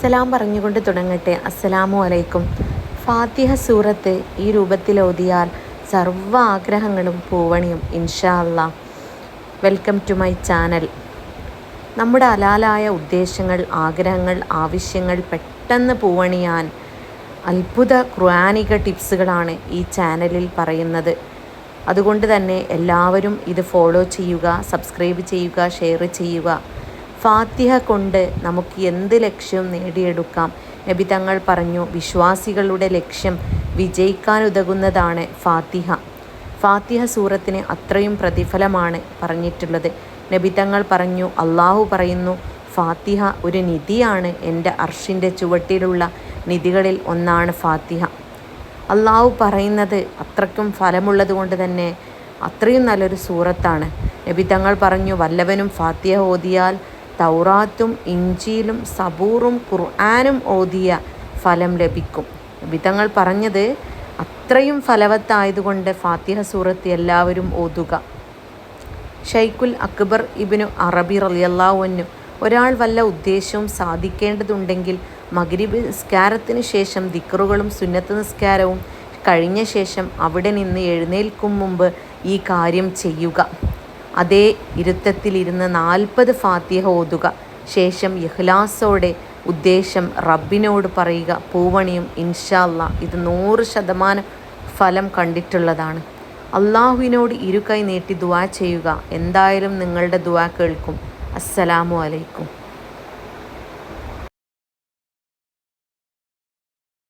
സലാം പറഞ്ഞുകൊണ്ട് തുടങ്ങട്ടെ. അസ്സലാമു അലൈക്കും. ഫാത്തിഹ സൂറത്ത് ഈ രൂപത്തിൽ ഓതിയാൽ സർവ ആഗ്രഹങ്ങളും പൂവണിയും ഇൻഷാ വെൽക്കം ടു മൈ ചാനൽ. നമ്മുടെ അലാലായ ഉദ്ദേശങ്ങൾ ആഗ്രഹങ്ങൾ ആവശ്യങ്ങൾ പെട്ടെന്ന് പൂവണിയാൻ അത്ഭുത ഖുർആാനിക ടിപ്സുകളാണ് ഈ ചാനലിൽ പറയുന്നത്. അതുകൊണ്ട് തന്നെ എല്ലാവരും ഇത് ഫോളോ ചെയ്യുക സബ്സ്ക്രൈബ് ചെയ്യുക ഷെയർ ചെയ്യുക. ഫാത്തിഹ കൊണ്ട് നമുക്ക് എന്ത് ലക്ഷ്യവും നേടിയെടുക്കാം? നബി തങ്ങൾ പറഞ്ഞു വിശ്വാസികളുടെ ലക്ഷ്യം വിജയിക്കാനുതകുന്നതാണ് ഫാത്തിഹ. ഫാത്തിഹ സൂറത്തിന് അത്രയും പ്രതിഫലമാണ് പറഞ്ഞിട്ടുള്ളത്. നബി തങ്ങൾ പറഞ്ഞു അള്ളാഹു പറയുന്നു ഫാത്തിഹ ഒരു നിധിയാണ്. എന്റെ അർഷിന്റെ ചുവട്ടിലുള്ള നിധികളിൽ ഒന്നാണ് ഫാത്തിഹ. അള്ളാഹു പറയുന്നത് അത്രയ്ക്കും ഫലമുള്ളത് കൊണ്ട് തന്നെ അത്രയും നല്ലൊരു സൂറത്താണ്. നബി തങ്ങൾ പറഞ്ഞു വല്ലവനും ഫാത്തിഹ ഓതിയാൽ തൗറാത്തും ഇഞ്ചിയിലും സബൂറും ഖുർആാനും ഓതിയ ഫലം ലഭിക്കും. വിധങ്ങൾ പറഞ്ഞത് അത്രയും ഫലവത്തായതുകൊണ്ട് ഫാത്തിഹ സൂറത്ത് എല്ലാവരും ഓതുക. ഷൈഖുൽ അക്ബർ ഇബിനു അറബി റലിയല്ലാവുന്നു ഒരാൾ വല്ല ഉദ്ദേശവും സാധിക്കേണ്ടതുണ്ടെങ്കിൽ മഗ്രിബ് നിസ്കാരത്തിന് ശേഷം ദിക്റുകളും സുന്നത്ത് നിസ്കാരവും കഴിഞ്ഞ ശേഷം അവിടെ നിന്ന് എഴുന്നേൽക്കും മുമ്പ് ഈ കാര്യം ചെയ്യുക. അതേ ഇരുത്തത്തിലിരുന്ന് നാൽപ്പത് ഫാത്തിഹ ഓതുക. ശേഷം ഇഖ്ലാസോടെ ഉദ്ദേശം റബ്ബിനോട് പറയുക പൂവണിയും ഇൻഷാല്ല ഇത് നൂറ് ശതമാനം ഫലം കണ്ടിട്ടുള്ളതാണ്. അള്ളാഹുവിനോട് ഇരുകൈ നീട്ടി ദുവാ ചെയ്യുക. എന്തായാലും നിങ്ങളുടെ ദുവാ കേൾക്കും. അസ്സലാമു അലൈക്കും.